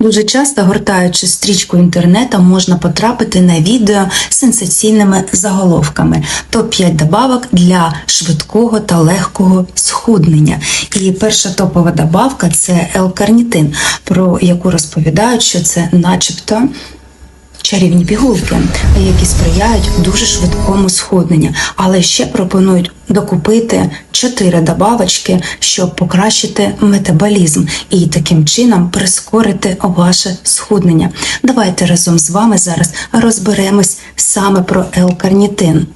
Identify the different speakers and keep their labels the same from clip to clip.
Speaker 1: Дуже часто, гортаючи стрічку інтернету, можна потрапити на відео з сенсаційними заголовками. Топ-5 добавок для швидкого та легкого схуднення. І перша топова добавка це L-карнітин, про яку розповідають, що це начебто. Чарівні пігулки, які сприяють дуже швидкому схудненню, але ще пропонують докупити чотири добавочки, щоб покращити метаболізм і таким чином прискорити ваше схуднення. Давайте разом з вами зараз розберемось саме про L-карнітин.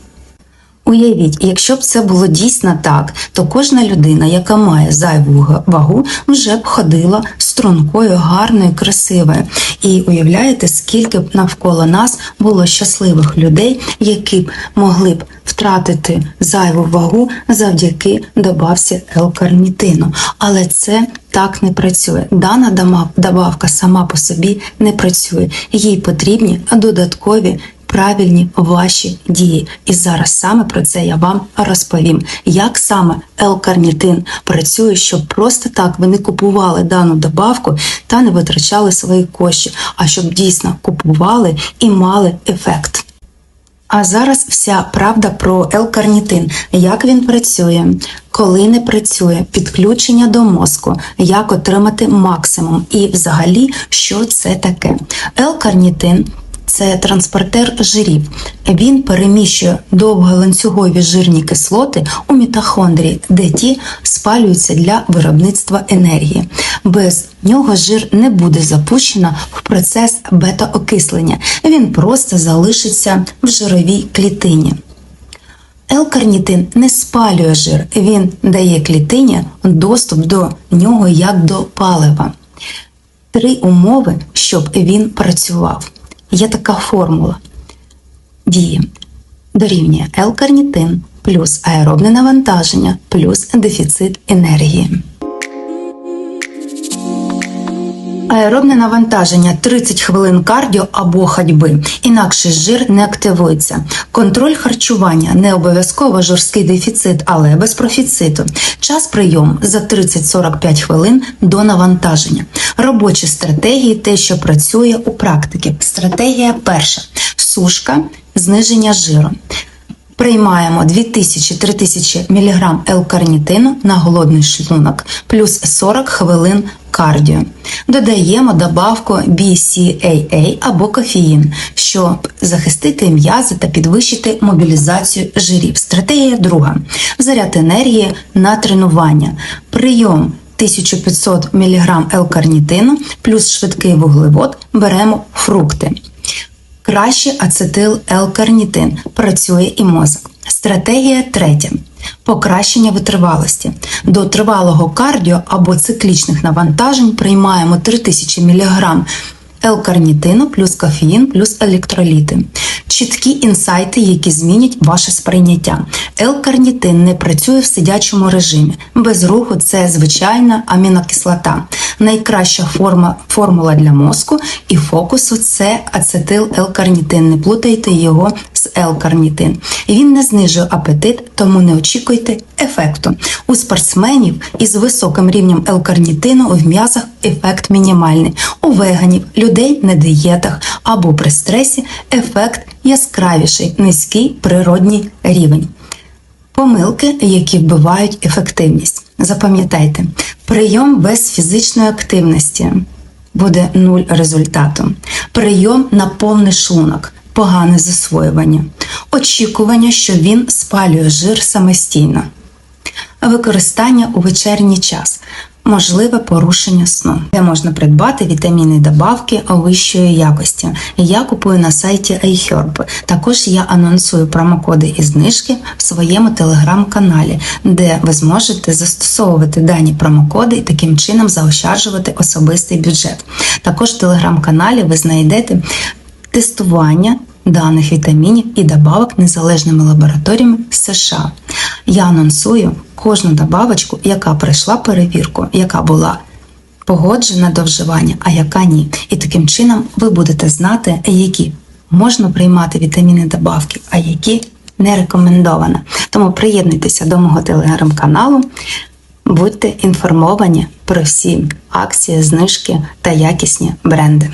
Speaker 1: Уявіть, якщо б це було дійсно так, то кожна людина, яка має зайву вагу, вже б ходила стрункою, гарною, красивою. І уявляєте, скільки б навколо нас було щасливих людей, які б могли б втратити зайву вагу завдяки добавці L-карнітину. Але це так не працює. Дана добавка сама по собі не працює. Їй потрібні додаткові правильні ваші дії. І зараз саме про це я вам розповім. Як саме L-карнітин працює, щоб просто так ви не купували дану добавку та не витрачали свої кошти, а щоб дійсно купували і мали ефект. А зараз вся правда про L-карнітин. Як він працює, коли не працює, підключення до мозку, як отримати максимум і взагалі, що це таке. L-карнітин це транспортер жирів. Він переміщує довголанцюгові жирні кислоти у мітохондрії, де ті спалюються для виробництва енергії. Без нього жир не буде запущено в процес бета-окислення. Він просто залишиться в жировій клітині. L-карнітин не спалює жир, він дає клітині доступ до нього як до палива. Три умови, щоб він працював. Є така формула дії дорівнює L-карнітин плюс аеробне навантаження плюс дефіцит енергії. Аеробне навантаження 30 хвилин кардіо або ходьби, інакше жир не активується. Контроль харчування не обов'язково жорсткий дефіцит, але без профіциту. Час прийому за 30-45 хвилин до навантаження. Робочі стратегії те, що працює у практиці. Стратегія перша сушка, зниження жиру. Приймаємо 2000-3000 мг L-карнітину на голодний шлунок плюс 40 хвилин кардіо. Додаємо добавку BCAA або кофеїн, щоб захистити м'язи та підвищити мобілізацію жирів. Стратегія друга. Заряд енергії на тренування. Прийом 1500 мг L-карнітину плюс швидкий вуглевод беремо фрукти. Краще ацетил L-карнітин працює і мозок. Стратегія третя. Покращення витривалості. До тривалого кардіо або циклічних навантажень приймаємо 3000 мг L-карнітину плюс кофеїн плюс електроліти. Чіткі інсайти, які змінять ваше сприйняття. L-карнітин не працює в сидячому режимі. Без руху це звичайна амінокислота. Найкраща форма, формула для мозку і фокусу це ацетил L-карнітин. Не плутайте його з L-карнітин. Він не знижує апетит, тому не очікуйте ефекту. У спортсменів із високим рівнем L-карнітину в м'язах ефект мінімальний. У веганів, людей на дієтах або при стресі ефект яскравіший, низький природній рівень. Помилки, які вбивають ефективність. Запам'ятайте, прийом без фізичної активності буде нуль результату. Прийом на повний шлунок, погане засвоювання, очікування, що він спалює жир самостійно, використання у вечірній час. Можливе порушення сну, де можна придбати вітамінні добавки вищої якості. Я купую на сайті iHerb. Також я анонсую промокоди і знижки в своєму телеграм-каналі, де ви зможете застосовувати дані промокоди і таким чином заощаджувати особистий бюджет. Також в телеграм-каналі ви знайдете тестування даних вітамінів і добавок незалежними лабораторіями США. Я анонсую кожну добавочку, яка пройшла перевірку, яка була погоджена до вживання, а яка ні. І таким чином ви будете знати, які можна приймати вітамінні добавки, а які не рекомендовано. Тому приєднуйтеся до мого телеграм-каналу, будьте інформовані. про всі акції, знижки та якісні бренди.